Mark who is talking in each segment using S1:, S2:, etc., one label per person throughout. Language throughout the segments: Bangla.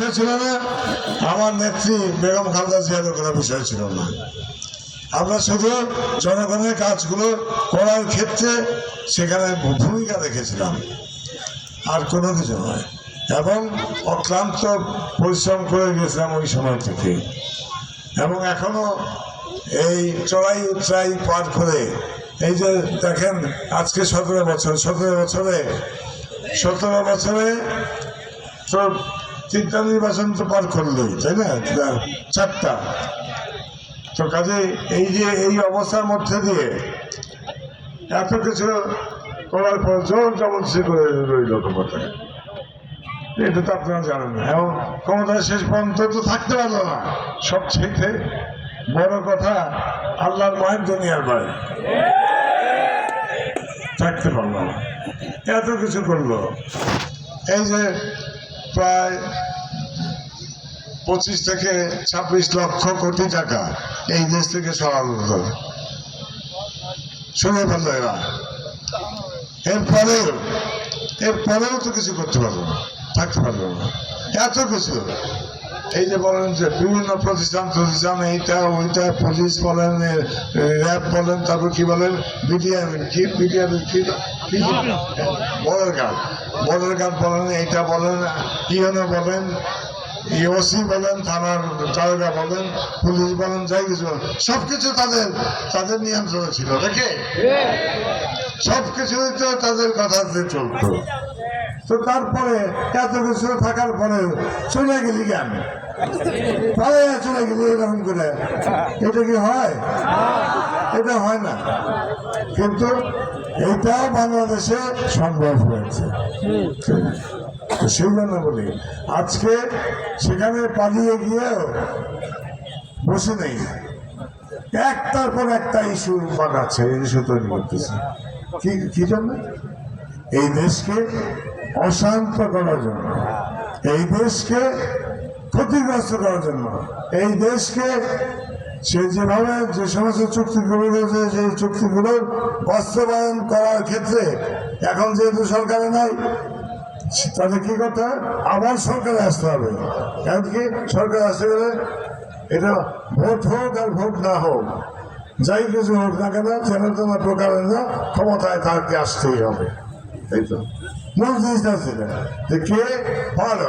S1: বিষয় ছিল না, আমার নেত্রী বেগম খালেদা জিয়ারও কোনো বিষয় ছিল না। আমরা শুধু জনগণের কাজগুলো করার ক্ষেত্রে সেখানে ভূমিকা রেখেছিলাম। আর কোনো কিছু নয়। এবং অক্লান্ত পরিশ্রম করে গেছিলাম ওই সময় থেকে। এবং এখনও এই চড়াই উচ্চাই পার করে, এই যে দেখেন আজকে সতেরো বছর, সতেরো বছরে সতেরো বছরে তো তিনটা নির্বাচন তো পার করলোই, তাই না? চারটা। তো কাজে এই যে এই অবস্থার মধ্যে দিয়ে এত কিছু করার পর জোর জবরদস্তি করে রইল তোমাকে এটা তো আপনারা জানেন না। এবং ক্ষমতায় শেষ পর্যন্ত তো থাকতে পারল না। সব থেকে বড় কথা, আল্লাহর মায়ের দুনিয়ার বাড়ি। থাকতে পারল না। এত কিছু করল। এই যে প্রায় পঁচিশ থেকে ছাব্বিশ লক্ষ কোটি টাকা এই দেশ থেকে সরানো শুনে ফেলল এরা এরপরেও এরপরেও তো কিছু করতে পারব না, থাকতে পারব না। এত কিছু। এই যে বলেন যে বিভিন্ন প্রতিষ্ঠান প্রতিষ্ঠান এইটা ওইটা পুলিশ বলেন র্যাব বলেন তারপর কি বলেন? বিডিআর কি বিডিআর কি বর্ডার গার্ড। বর্ডার গার্ড বলেন এইটা বলেন ইউনো বলেন ইওসি বলেন থানার তারকা বলেন পুলিশ বলেন যাই কিছু বলেন। সব কিছু তাদের তাদের নিয়ন্ত্রণে ছিল দেখে সব কিছুই তো তাদের কথাতে চলতো। তো তারপরে এত কিছু থাকার পরে চলে গেলি কেন? পরে চলে গেলি এরকম করে। এটা কি হয়? এটা হয় না। কিন্তু এটাও বাংলাদেশে সম্ভব হয়েছে। সেই জন্য বলি, আজকে সেখানে পালিয়ে গিয়েও বসে নেই। একটার পর একটা ইস্যু বানাচ্ছে ইস্যু তৈরি করতেছে। কি কি জন্য? এই দেশকে অশান্ত করার জন্য। এই দেশকে ক্ষতিগ্রস্ত করার জন্য। এই দেশকে সে যেভাবে যে সমস্ত চুক্তিগুলো রয়েছে সেই চুক্তিগুলো বাস্তবায়ন করার ক্ষেত্রে এখন যেহেতু সরকারে নাই তাদের কি করতে আবার সরকারে আসতে হবে। কারণ কি? সরকার আসতে গেলে এটা ভোট হোক আর ভোট না হোক, যাই কিছু হোক না কেন, যেন তেন প্রকারের না ক্ষমতায় তাকে আসতেই হবে। এই তো। মূল জিনিসটা যে কে? ভালো।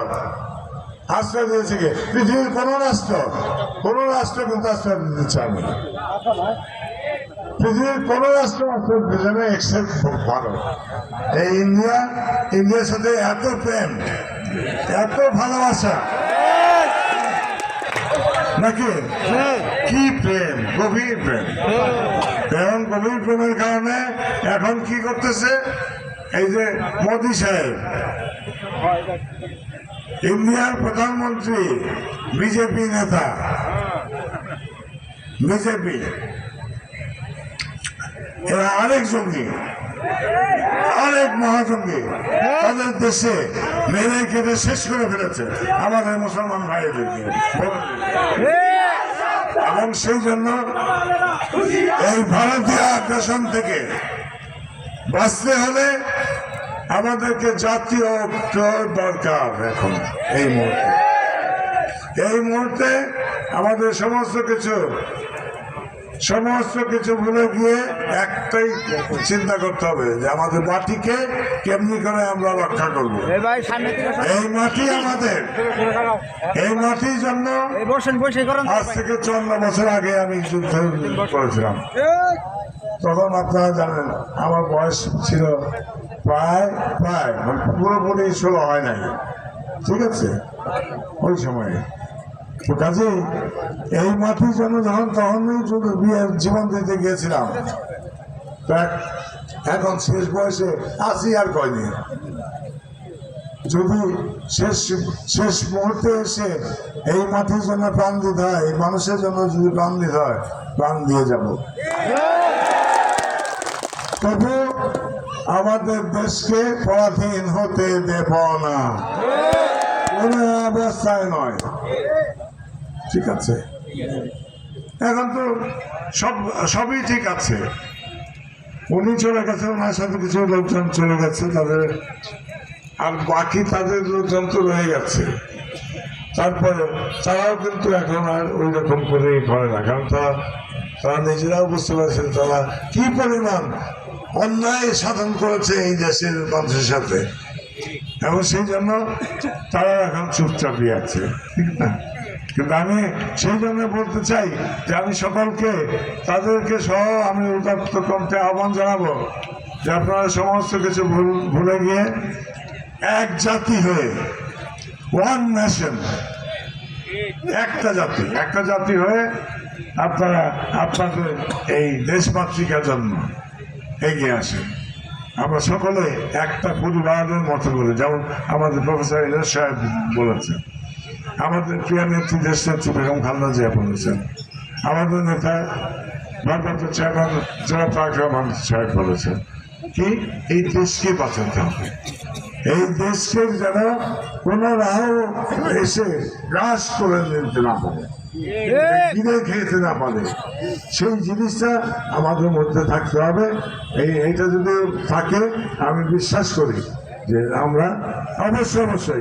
S1: আশ্রয় দিয়েছে কে? পৃথিবীর কোনো রাষ্ট্র কোনো রাষ্ট্র কিন্তু আশ্রয় দিতে চায় না। পৃথিবীর কোনো রাষ্ট্র আশ্রয় দিতে না এক্সেপ্ট ভারত এই ইন্ডিয়া ইন্ডিয়ার সাথে এত প্রেম এত ভালোবাসা। নাকি? কি প্রেম? গভীর প্রেম। এখন গভীর প্রেমের কারণে এখন কি করতেছে? এই যে মোদী সাহেব, ইন্ডিয়ার প্রধানমন্ত্রী, বিজেপি নেতা, বিজেপি, এরা আরেক জঙ্গি আরেক মহাজঙ্গি, তাদের দেশে মেরে কেটে শেষ করে ফেলেছে, আমাদের মুসলমান ভাইদেরকে। এবং সেই জন্য এই ভারতীয় আগ্রাসন থেকে বাঁচতে হলে আমাদেরকে জাতীয় ঐক্য দরকার এখন এই মুহূর্তে। এই মুহূর্তে আমাদের সমস্ত কিছু সমস্ত কিছু ভুলে গিয়ে একটাই চিন্তা করতে হবে যে আমাদের মাটিকে কেমনি করে আমরা রক্ষা করব।
S2: এই
S1: মাটি আমাদের। এই মাটির জন্য
S2: এই বসে করেন।
S1: আজ থেকে চুয়ান্ন বছর আগে আমি যুদ্ধ করেছিলাম। তখন আপনারা জানেন আমার বয়স ছিল প্রায় প্রায় মানে পুরোপুরি ষোলো হয় নাই। ঠিক আছে? ওই সময়ে। কাজে, এই মাটির জন্য যখন তখনই শুধু বিয়ের জীবন দিতে গিয়েছিলাম এখন শেষ বয়সে আসি আর কয়নি যদি শেষ শেষ মুহূর্তে এসে এই মাটির জন্য প্রাণ দিতে হয়, এই মানুষের জন্য যদি প্রাণ দিতে হয়, প্রাণ দিয়ে যাব। তবু আমাদের দেশকে পরাধীন হতে দেব না। কোন অবস্থায় নয়। ঠিক আছে। এখন তো সব, সবই ঠিক আছে। উনি চলে গেছে, ওনার সাথে কিছু লোকজন চলে গেছে, তাদের আর বাকি তাদের লোকজন তো রয়ে গেছে। তারপরে তারাও কিন্তু এখন আর ওই রকম করে করে না, কারণ তারা তারা নিজেরাও বুঝতে পারছেন তারা কি পরিমাণ অন্যায় সাধন করেছে এই দেশের মানুষের সাথে। এবং সেই জন্য তারা এখন চুপচাপই আছে, ঠিক না? কিন্তু আমি সেই জন্য বলতে চাই যে আমি সকলকে, তাদেরকে সহ আমি উদাত্ত কণ্ঠে আহ্বান জানাব যে আপনারা সমস্ত কিছু ভুল গিয়ে এক জাতি হয়ে ওয়ান নেশন একটা জাতি একটা জাতি হয়ে আপনারা, আপনাদের এই দেশমাতৃকার জন্য এগিয়ে আসেন। আমরা সকলে একটা পরিবারের মতো করে, যেমন আমাদের প্রফেসর ইলাস সাহেব বলেছেন। আমাদের প্রিয় নেত্রী দেশ নেত্রী বেগম খালদা জিয়া বলেছেন। আমাদের নেতা ভারপ্রাপ্ত চেয়ারম্যান জনাব তারেক রহমান সাহেব বলেছেন কি, এই দেশকে বাঁচাতে হবে। এই দেশকে যেন কোনো রাহু এসে গ্রাস করে নিতে না পারে কিনে খেতে না পারে। সেই জিনিসটা আমাদের মধ্যে থাকতে হবে। এই, এইটা যদি থাকে, আমি বিশ্বাস করি যে আমরা অবশ্যই অবশ্যই